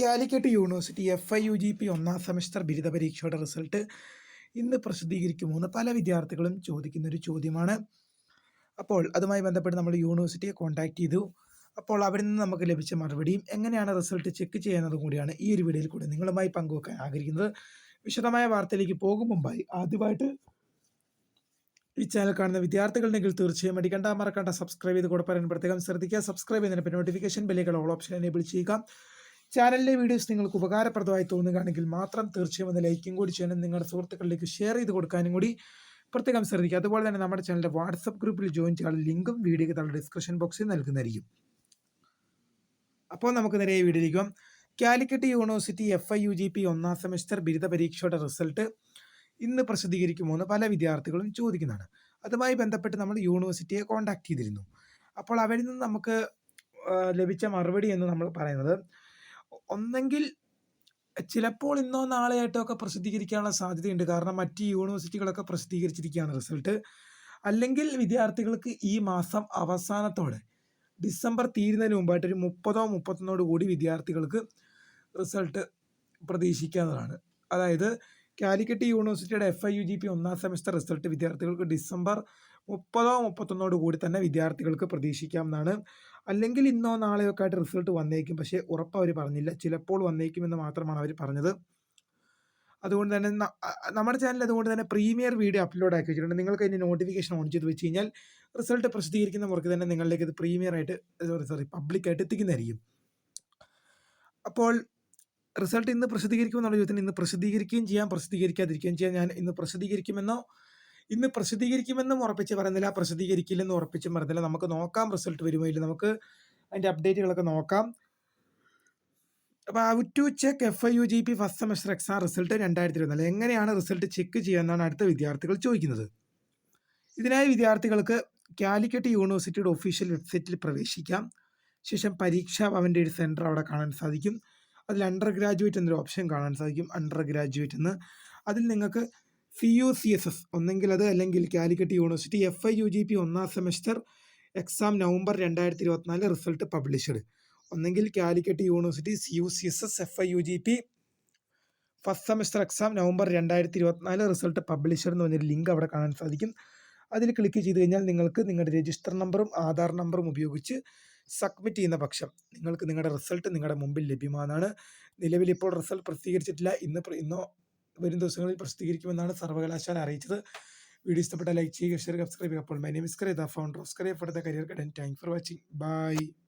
Calicut university F I U G P ഒന്നാം semester ബിരുദ പരീക്ഷയുടെ റിസൾട്ട് ഇന്ന് പ്രസിദ്ധീകരിക്കുമെന്ന് പല വിദ്യാർത്ഥികളും ചോദിക്കുന്ന ഒരു ചോദ്യമാണ്. അപ്പോൾ അതുമായി ബന്ധപ്പെട്ട് നമ്മൾ യൂണിവേഴ്സിറ്റിയെ കോൺടാക്ട് ചെയ്തു. അപ്പോൾ അവിടെ നിന്ന് നമുക്ക് ലഭിച്ച മറുപടിയും എങ്ങനെയാണ് റിസൾട്ട് ചെക്ക് ചെയ്യുന്നതും കൂടിയാണ് ഈ ഒരു വീഡിയോയിൽ കൂടി നിങ്ങളുമായി പങ്കുവെക്കാൻ ആഗ്രഹിക്കുന്നത്. വിശദമായ വാർത്തയിലേക്ക് പോകും മുമ്പായി ആദ്യമായിട്ട് ഈ ചാനൽ കാണുന്ന വിദ്യാർത്ഥികളുണ്ടെങ്കിൽ തീർച്ചയായും അടിക്കണ്ട മറക്കണ്ട സബ്സ്ക്രൈബ് ചെയ്ത് കൂടെ പറയാൻ പ്രത്യേകം ശ്രദ്ധിക്കുക. സബ്സ്ക്രൈബ് ചെയ്യുന്നതിന് നോട്ടിഫിക്കേഷൻ ബെല്ലുകൾ ഓൾ ഓപ്ഷൻ എനേബിൾ ചെയ്യുക. ചാനലിലെ വീഡിയോസ് നിങ്ങൾക്ക് ഉപകാരപ്രദമായി തോന്നുകയാണെങ്കിൽ മാത്രം തീർച്ചയായും ഒന്ന് ലൈക്കും കൂടി ചെയ്യാനും നിങ്ങളുടെ സുഹൃത്തുക്കളിലേക്ക് ഷെയർ ചെയ്ത് കൊടുക്കാനും കൂടി പ്രത്യേകം ശ്രദ്ധിക്കുക. അതുപോലെ തന്നെ നമ്മുടെ ചാനലിന്റെ വാട്സപ്പ് ഗ്രൂപ്പിൽ ജോയിൻ ചെയ്യാനുള്ള ലിങ്കും വീഡിയോയ്ക്ക് താഴെ ഡിസ്ക്രിപ്ഷൻ ബോക്സിൽ നൽകുന്നതായിരിക്കും. അപ്പോൾ നമുക്ക് നേരെ വീഡിയോയിലേക്ക് Calicut university F I U G P ഒന്നാം സെമസ്റ്റർ ബിരുദ പരീക്ഷയുടെ റിസൾട്ട് ഇന്ന് പ്രസിദ്ധീകരിക്കുമോ എന്ന് പല വിദ്യാർത്ഥികളും ചോദിക്കുന്നതാണ്. അതുമായി ബന്ധപ്പെട്ട് നമ്മൾ യൂണിവേഴ്സിറ്റിയെ കോൺടാക്ട് ചെയ്തിരുന്നു. അപ്പോൾ അവരിൽ നിന്ന് നമുക്ക് ലഭിച്ച മറുപടി എന്ന് നമ്മൾ പറയുന്നത് ഒന്നെങ്കിൽ ചിലപ്പോൾ ഇന്നോ നാളെയായിട്ടോ ഒക്കെ പ്രസിദ്ധീകരിക്കാനുള്ള സാധ്യതയുണ്ട്. കാരണം മറ്റ് യൂണിവേഴ്സിറ്റികളൊക്കെ പ്രസിദ്ധീകരിച്ചിരിക്കുകയാണ് റിസൾട്ട്. അല്ലെങ്കിൽ വിദ്യാർത്ഥികൾക്ക് ഈ മാസം അവസാനത്തോടെ ഡിസംബർ തീരുന്നതിന് മുമ്പായിട്ട് ഒരു മുപ്പതോ മുപ്പത്തൊന്നോട് കൂടി വിദ്യാർത്ഥികൾക്ക് റിസൾട്ട് പ്രതീക്ഷിക്കാവുന്നതാണ്. അതായത് കാലിക്കറ്റ് യൂണിവേഴ്സിറ്റിയുടെ F I U G P ഒന്നാം സെമസ്റ്റർ റിസൾട്ട് വിദ്യാർത്ഥികൾക്ക് ഡിസംബർ മുപ്പതോ മുപ്പത്തൊന്നോട് കൂടി തന്നെ വിദ്യാർത്ഥികൾക്ക് പ്രതീക്ഷിക്കാം എന്നാണ് അല്ലെങ്കിൽ ഇന്നോ നാളെയോ ഒക്കെ ആയിട്ട് റിസൾട്ട് വന്നേക്കും. പക്ഷേ ഉറപ്പ് അവർ പറഞ്ഞില്ല. ചിലപ്പോൾ വന്നേക്കുമെന്ന് മാത്രമാണ് അവർ പറഞ്ഞത്. അതുകൊണ്ട് തന്നെ നമ്മുടെ ചാനൽ അതുകൊണ്ട് തന്നെ പ്രീമിയർ വീഡിയോ അപ്ലോഡ് ആക്കി വെച്ചിട്ടുണ്ട്. നിങ്ങൾക്ക് അതിന്റെ നോട്ടിഫിക്കേഷൻ ഓൺ ചെയ്ത് വെച്ച് കഴിഞ്ഞാൽ റിസൾട്ട് പ്രസിദ്ധീകരിക്കുന്ന മുറക്ക് തന്നെ നിങ്ങളിലേക്ക് ഇത് പ്രീമിയർ ആയിട്ട് സോറി സോറി പബ്ലിക്കായിട്ട് എത്തിക്കുന്നതായിരിക്കും. അപ്പോൾ റിസൾട്ട് ഇന്ന് പ്രസിദ്ധീകരിക്കുമെന്നുള്ള ചോദ്യത്തിന് ഇന്ന് പ്രസിദ്ധീകരിക്കുകയും ചെയ്യാം പ്രസിദ്ധീകരിക്കാതിരിക്കുകയും ചെയ്യാം. ഞാൻ ഇന്ന് പ്രസിദ്ധീകരിക്കുമെന്നോ ഇന്ന് പ്രസിദ്ധീകരിക്കുമെന്നും ഉറപ്പിച്ച് പറയുന്നില്ല. പ്രസിദ്ധീകരിക്കില്ലെന്ന് ഉറപ്പിച്ചും പറയുന്നില്ല. നമുക്ക് നോക്കാം റിസൾട്ട് വരുമോ ഇല്ല. നമുക്ക് അതിന്റെ അപ്ഡേറ്റുകളൊക്കെ നോക്കാം. അപ്പോൾ how to check F I U G P first semester exam result രണ്ടായിരത്തി ഇരുപത്തിനാല് എങ്ങനെയാണ് റിസൾട്ട് ചെക്ക് ചെയ്യാമെന്നാണ് അടുത്ത വിദ്യാർത്ഥികൾ ചോദിക്കുന്നത്. ഇതിനായി വിദ്യാർത്ഥികൾക്ക് കാലിക്കറ്റ് യൂണിവേഴ്സിറ്റിയുടെ ഒഫീഷ്യൽ വെബ്സൈറ്റിൽ പ്രവേശിക്കാം. ശേഷം പരീക്ഷാ ഭവന്റെ ഒരു സെന്റർ അവിടെ കാണാൻ സാധിക്കും. അതിൽ അണ്ടർ ഗ്രാജുവേറ്റ് എന്നൊരു ഓപ്ഷൻ കാണാൻ സാധിക്കും. അണ്ടർ ഗ്രാജുവേറ്റ് എന്ന്. അതിൽ നിങ്ങൾക്ക് C U C S S ഒന്നെങ്കിൽ അത് അല്ലെങ്കിൽ Calicut university F I U G P ഒന്നാം സെമസ്റ്റർ എക്സാം നവംബർ രണ്ടായിരത്തി ഇരുപത്തിനാല് റിസൾട്ട് പബ്ലിഷ്ഡ് ഒന്നെങ്കിൽ Calicut university C U C S S F I U G P first semester exam November രണ്ടായിരത്തി ഇരുപത്തിനാല് result published എന്ന് പറഞ്ഞൊരു ലിങ്ക് അവിടെ കാണാൻ സാധിക്കും. അതിൽ ക്ലിക്ക് ചെയ്ത് കഴിഞ്ഞാൽ നിങ്ങൾക്ക് നിങ്ങളുടെ രജിസ്റ്റർ നമ്പറും ആധാർ നമ്പറും ഉപയോഗിച്ച് സബ്മിറ്റ് ചെയ്യുന്ന പക്ഷം നിങ്ങൾക്ക് നിങ്ങളുടെ റിസൾട്ട് നിങ്ങളുടെ മുമ്പിൽ ലഭ്യമാണെന്നാണ്. നിലവിൽ ഇപ്പോൾ റിസൾട്ട് പ്രസിദ്ധീകരിച്ചിട്ടില്ല. ഇന്ന് ഇന്നോ വരും ദിവസങ്ങളിൽ പ്രസിദ്ധീകരിക്കുമെന്നാണ് സർവകലാശാല അറിയിച്ചത്. വീഡിയോ ഇഷ്ടപ്പെട്ട ലൈക്ക് ചെയ്യുക ഷെയർ സബ്സ്ക്രൈബ് ചെയ്യുക. അപ്പോൾ my name is the founder of for the career guidance thank for watching bye